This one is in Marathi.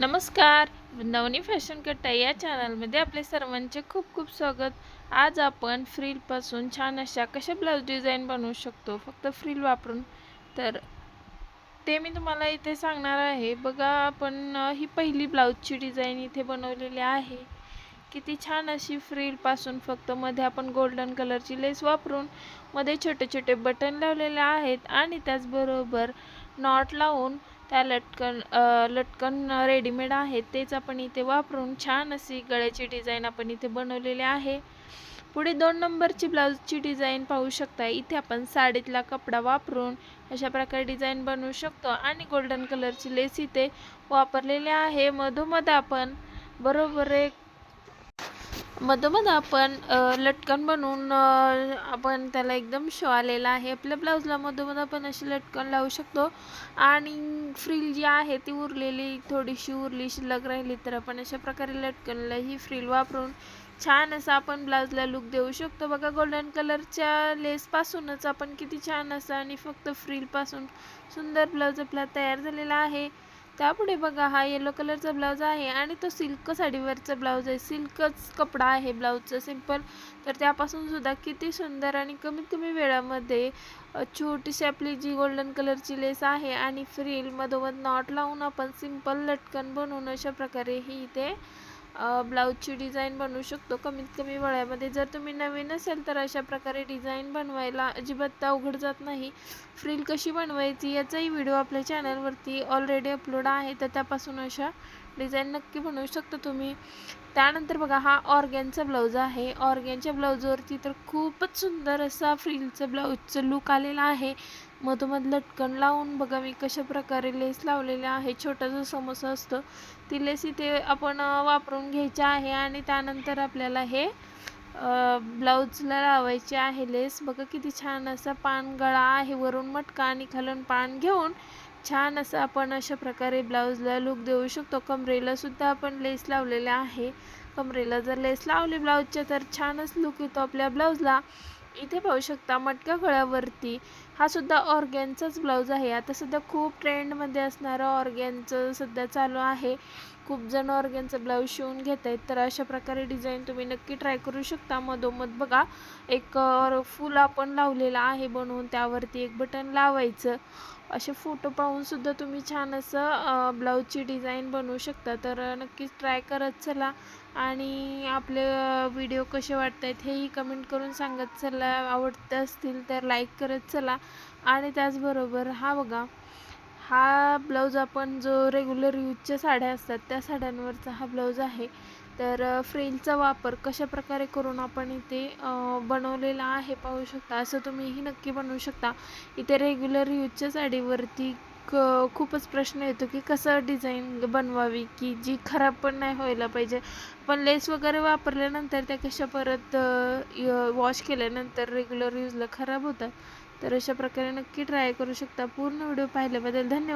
नमस्कार. नवनी फॅशन कट्टा या चॅनलमध्ये आपले सर्वांचे खूप खूप स्वागत. आज आपण फ्रीलपासून छान अशा कशा ब्लाऊज डिझाईन बनवू शकतो? फक्त फ्रील वापरून. तर ते मी तुम्हाला इथे सांगणार आहे. बघा आपण ही पहिली ब्लाऊजची डिझाईन इथे बनवलेली आहे. किती छान अशी फ्रीलपासून फक्त मध्ये आपण गोल्डन कलरची लेस वापरून मध्ये छोटे छोटे बटन लावलेले आहेत आणि त्याचबरोबर नॉट लावून त्या लटकन लटकन रेडीमेड आहेत तेच आपण इथे वापरून छान अशी गळ्याची डिझाईन आपण इथे बनवलेली आहे. पुढे दोन नंबरची ब्लाऊजची डिझाईन पाहू शकता. इथे आपण साडीतला कपडा वापरून अशा प्रकारे डिझाईन बनवू शकतो. आणि गोल्डन कलरची लेस इथे वापरलेली आहे. मधोमध आपण बरोबर एक मधोमध आपण लटकन बनवून आपण त्याला एकदम शो आलेला आहे. आपल्या ब्लाऊजला मधोमध आपण अशी लटकन लावू शकतो. आणि फ्रील जी आहे ती उरलेली थोडीशी उरली शिल्लक राहिली तर आपण अशा प्रकारे लटकनला ही फ्रील वापरून छान असा आपण ब्लाऊजला लुक देऊ शकतो. बघा गोल्डन कलरच्या लेसपासूनच आपण किती छान असं आणि फक्त फ्रीलपासून सुंदर ब्लाऊज आपला तयार झालेला आहे. त्यापुढे बघा हा येलो कलरचा ब्लाऊज आहे आणि तो सिल्क साडीवरचा ब्लाऊज आहे. सिल्कच कपडा आहे ब्लाऊजचा सिंपल तर त्यापासून सुद्धा किती सुंदर आणि कमीत कमी वेळामध्ये छोटीशी आपली जी गोल्डन कलरची लेस आहे आणि फ्रील मधोमध नॉट लावून आपण सिंपल लटकन बनवून अशा प्रकारे ही इथे ब्लाऊजची डिझाईन बनवू शकतो. कमीत कमी वळ्यामध्ये जर तुम्ही नवीन असेल तर अशा प्रकारे डिझाईन बनवायला अजिबात अवघड जात नाही. फ्रील कशी बनवायची याचाही व्हिडिओ आपल्या चॅनलवरती ऑलरेडी अपलोड आहे. तर त्यापासून अशा डिझाईन नक्की बनवू शकता तुम्ही. त्यानंतर बघा हा ऑर्गॅनचा ब्लाऊज आहे. ऑर्गॅनच्या ब्लाऊजवरती तर खूपच सुंदर असा फ्रीलचं ब्लाऊजचं लुक आलेला आहे. मधोमध लटकन लावून बघा मी कशा प्रकारे लेस लावलेला आहे. छोटा जो समोसा असतो ती लेस इथे आपण वापरून घ्यायची आहे आणि त्यानंतर आपल्याला हे ब्लाऊजला लावायची आहे लेस. बघा किती छान असा पान गळा आहे. वरून मटका आणि खालून पान घेऊन छान असं आपण अशा प्रकारे ब्लाऊजला लुक देऊ शकतो. कमरेला सुद्धा आपण लेस लावलेले आहे. कमरेला जर लेस लावली ब्लाऊजच्या तर छानच लुक येतो आपल्या ब्लाऊजला. इथे पाहू शकता मटक्या गळ्यावरती. हा सुद्धा ऑर्गॅनचाच ब्लाऊज आहे. आता सध्या खूप ट्रेंडमध्ये असणारा ऑर्गॅनचं सध्या चालू आहे. खूप जण ऑर्गॅनचं ब्लाऊज शिवून घेत आहेत. तर अशा प्रकारे डिझाईन तुम्ही नक्की ट्राय करू शकता. मधोमध बघा एक फूल आपण लावलेला आहे बनवून त्यावरती एक बटन लावायचं. असे फोटो पाहूनसुद्धा तुम्ही छान असं ब्लाऊजची डिझाईन बनवू शकता. तर नक्कीच ट्राय करत चला. आणि आपले व्हिडिओ कसे वाटत आहेत हेही कमेंट करून सांगत चला. आवडत असतील तर लाईक करत चला. आणि त्याचबरोबर हा बघा हा ब्लाऊज आपण जो रेग्युलर यूजच्या साड्या असतात त्या साड्यांवरचा हा ब्लाऊज आहे. तर अ, फ्रिलचा वापर कशा प्रकारे करून आपण इथे बनवलेला आहे पाहू शकता. असं तुम्हीही नक्की बनवू शकता. इथे रेग्युलर यूजच्या साडीवरती क खूपच प्रश्न येतो की कसं डिझाईन बनवावी? की जी खराब पण नाही व्हायला पाहिजे. पण लेस वगैरे वापरल्यानंतर त्या कशा परत वॉश केल्यानंतर रेग्युलर यूजला खराब होतात. तर अशा प्रकारे नक्की ट्राय करू शकता. पूर्ण व्हिडिओ पाहिल्याबद्दल धन्यवाद.